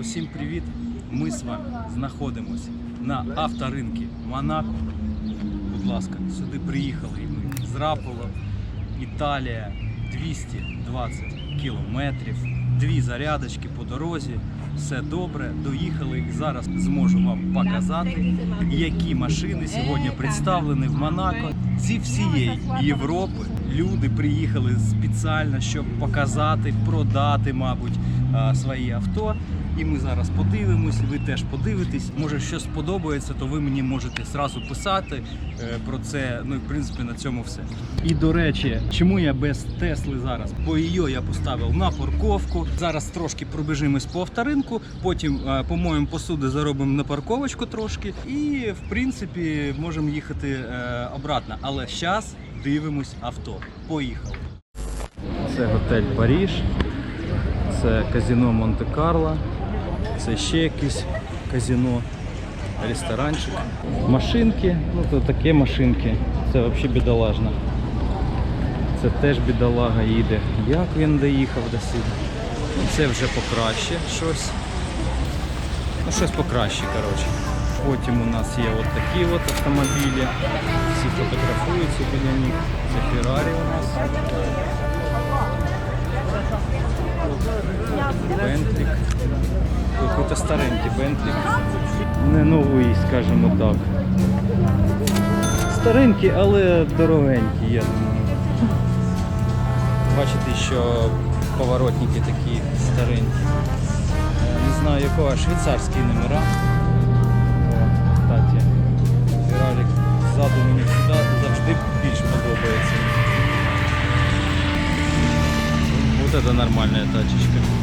Усім привіт! Ми з вами знаходимося на авторинку Монако. Будь ласка, сюди приїхали ми з Рапола, Італія, 220 кілометрів, дві зарядочки по дорозі. Все добре, доїхали і зараз зможу вам показати, які машини сьогодні представлені в Монако. Зі всієї Європи люди приїхали спеціально, щоб показати, продати, мабуть, а, свої авто. І ми зараз подивимось, ви теж подивитесь. Може, що сподобається, то ви мені можете зразу писати е, про це. Ну і в принципі на цьому все. І до речі, чому я без Тесли зараз? Бо її я поставив на парковку. Зараз трошки пробіжимось по авторинку, потім е, помоємо посуди, заробимо на парковочку трошки, і в принципі можемо їхати е, обратно. Але зараз дивимось авто. Поїхали. Це готель Паріж, це казино Монте-Карло, це ще якесь казино, ресторанчик. Машинки, ну то таке машинки, це взагалі бідолажно. Це теж бідолага їде. Як він доїхав до сюди? Це вже покраще щось. Ну, щось покраще, коротше. Потім у нас є от такі от автомобілі. Всі фотографуються біля них. Це Феррарі у нас. Бентлік. Какой-то старенький Бентлік. Не новий, скажімо так. Старенький, але дорогенький, я думаю. Бачите, що поворотники такі старенькі. Е, Не знаю якого, швейцарські номера. Кстати, Феррарик ззаду мені сюди завжди більш подобається. Вот это нормальная тачечка.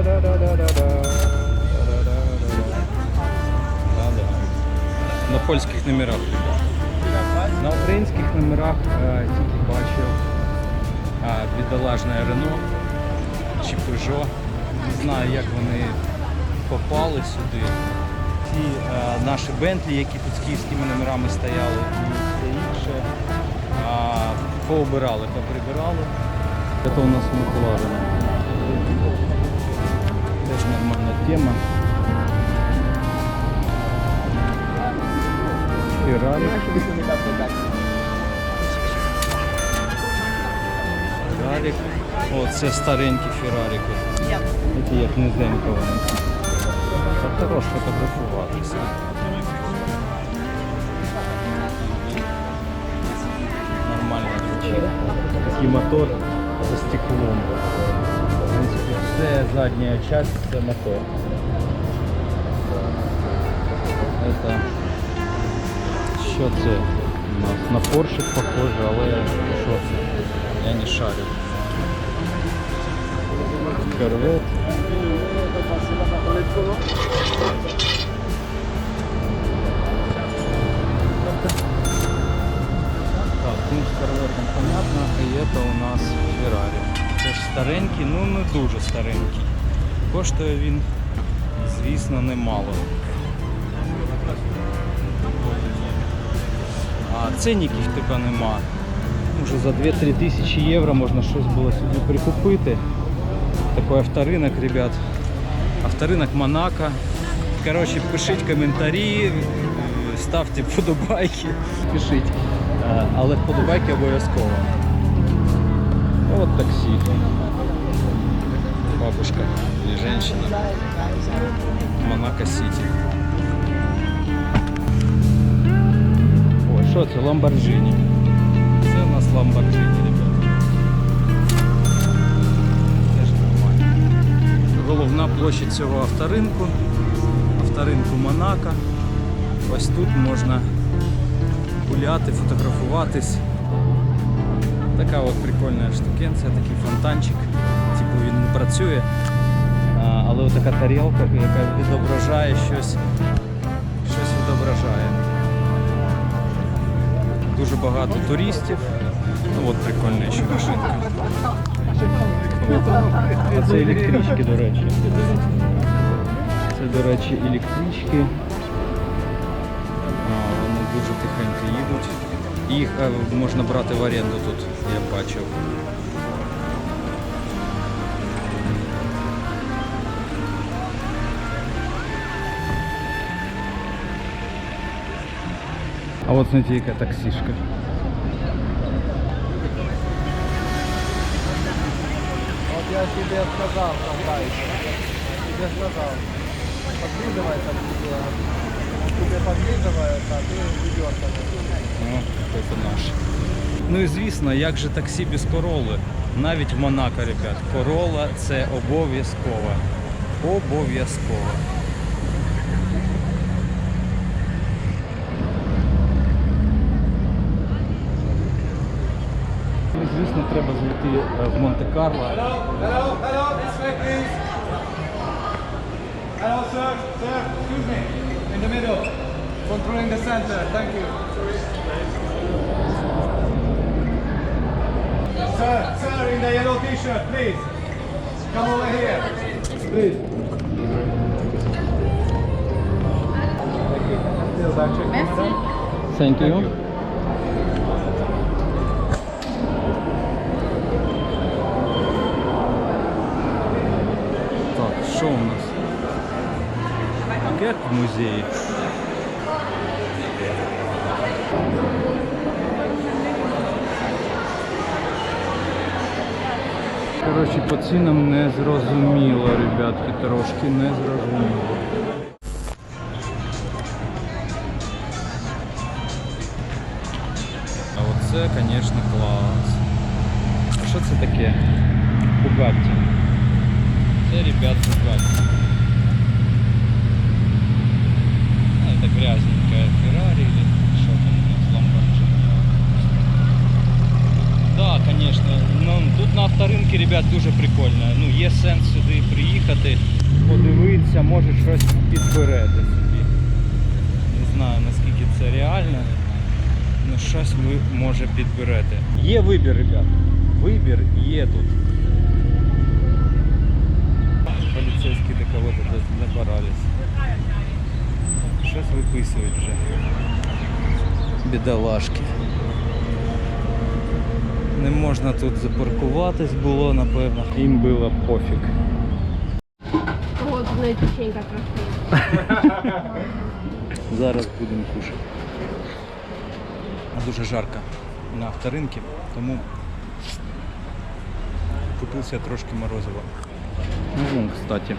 На польських номерах. На українських номерах е, тільки бачив е, бідолажне Рено чи Peugeot. Не знаю, як вони попали сюди. Ці е, наші Бентлі, які тут з київськими номерами стояли, і все інше, пообирали, поприбирали. Це у нас Макларен. Теж нормальна тема. Феррарик. О, це старенький Феррарик. Які як низенько вони. Та хорош фотографуватися. Нормально звучить. Такий мотор за стеклом. Все задня часть це мотор. Это що це у нас? На Поршик похоже, але що це? Я не шарю. Корвет. Так, ну з корветом понятно, і це у нас Феррарі. Теж старенький, ну не дуже старенький. Коштує він, звісно, немало. А ценників типа нема. Може за 2-3 тисячі євро можна щось було сюди прикупити. Такий авторинок, ребят. Авторинок Монако. Коротше, пишіть коментарі, ставте вподобайки. Пишіть. Е, Але вподобайки обов'язково. От таксі. Бабушка или женщина. Монако Сити. О, що це? Ламборджині. Це у нас Ламборджині, ребята. Теж нормально. Головна площадь цього авторинку. Авторинку Монако. Ось тут можна гуляти, фотографуватись. Така от прикольна штукенція, такий фонтанчик. Типу він не працює. Але от така тарілка, яка відображає щось, щось відображає. Дуже багато туристів. Ну от прикольна ще машинка. А це електрички, до речі. Це, до речі, електрички. Вони дуже тихенько їдуть. Їх е, можна брати в оренду тут, я бачив. А от смотрите, яка таксішка. Вот я тебе сказал, Сантаич. Тебе сказал. Подглядывается к тебе. Он а ведешь О, це наш. Ну і звісно, як же таксі без короли? Навіть в Монако, ребят, корола це обов'язково. Обов'язково. Ну, Звісно, треба зайти е, в Монте-Карло. Hello, hello, this way please. Hello sir, sir, excuse me. in the middle, controlling the center. Thank you. Sir, sir, in the yellow t-shirt, please. Come over here. Please. Thank you. Thank you. Як в музеї. Коротше, по цінам не зрозуміло, ребятки, трошки не зрозуміло. А оце, звісно, клас. А що це таке? Бугатті. Це, ребят, Бугатті. Грязненькая Феррари или что там Lamborghini. Да, конечно. Ну, тут на авторинку, ребят, дуже прикольно. Ну, є сенс сюди приїхати, подивитися, може щось підберете собі. Не знаю наскільки це реально. Ну, щось ви може підберете. Є вибір, ребят. Вибір є тут. Поліцейські до кого-то добирались. Щось виписують вже. Бідолашки. Не можна тут запаркуватись було, напевно. Їм було пофіг. Вот на печенька красивая. Зараз будемо кушати. Дуже жарко на авторинку, тому купився трошки морозива. Ну, кстати.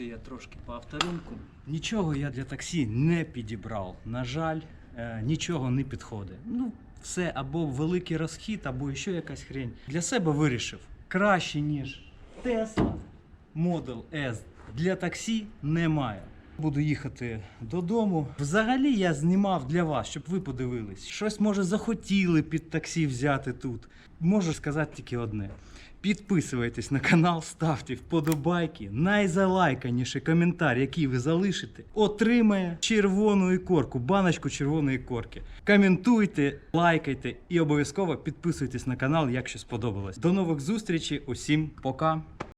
Пройшовся я трошки по авторинку. Нічого я для таксі не підібрав. На жаль, е, нічого не підходить. Ну, все або великий розхід, або ще якась хрень. Для себе вирішив краще, ніж Tesla Model S для таксі немає. Буду їхати додому. Взагалі я знімав для вас, щоб ви подивились. Щось може захотіли під таксі взяти тут. Можу сказати тільки одне. Підписуйтесь на канал, ставте вподобайки. Найзалайканіший коментар, який ви залишите, отримає червону ікорку, баночку червоної ікорки. Коментуйте, лайкайте і обов'язково підписуйтесь на канал, якщо сподобалось. До нових зустрічей. Усім пока.